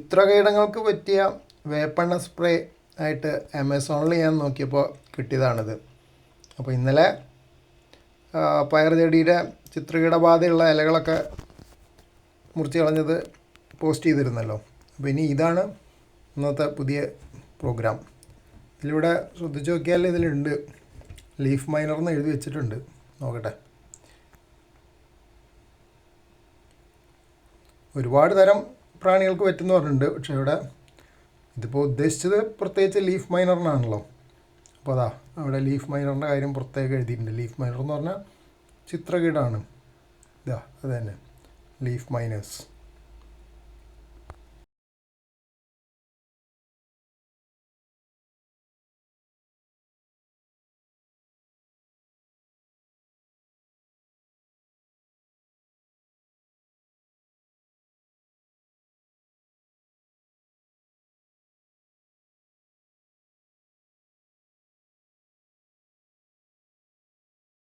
ചിത്രകീടങ്ങൾക്ക് പറ്റിയ വേപ്പെണ്ണ സ്പ്രേ ആയിട്ട് ആമസോണിൽ ഞാൻ നോക്കിയപ്പോൾ കിട്ടിയതാണിത്. അപ്പോൾ ഇന്നലെ പയർ ചെടിയുടെ ചിത്രകീടബാധയുള്ള ഇലകളൊക്കെ മുറിച്ച് കളഞ്ഞത് പോസ്റ്റ് ചെയ്തിരുന്നല്ലോ. അപ്പോൾ ഇനി ഇതാണ് ഇന്നത്തെ പുതിയ പ്രോഗ്രാം. ഇതിലൂടെ ശ്രദ്ധിച്ച് നോക്കിയാൽ ഇതിലുണ്ട്. ലീഫ് മൈനർ എന്ന് എഴുതി വെച്ചിട്ടുണ്ട്. നോക്കട്ടെ. ഒരുപാട് തരം പ്രാണികൾക്ക് പറ്റുമെന്ന് പറഞ്ഞിട്ടുണ്ട്. പക്ഷേ ഇവിടെ ഇതിപ്പോൾ ഉദ്ദേശിച്ചത് പ്രത്യേകിച്ച് ലീഫ് മൈനറിനാണല്ലോ. അപ്പോൾ അതാ അവിടെ ലീഫ് മൈനറിന്റെ കാര്യം പ്രത്യേകം എഴുതിയിട്ടുണ്ട്. ലീഫ് മൈനർ എന്ന് പറഞ്ഞാൽ ചിത്രകീടാണ്. ഇതാ അത് തന്നെ. Leaf miners.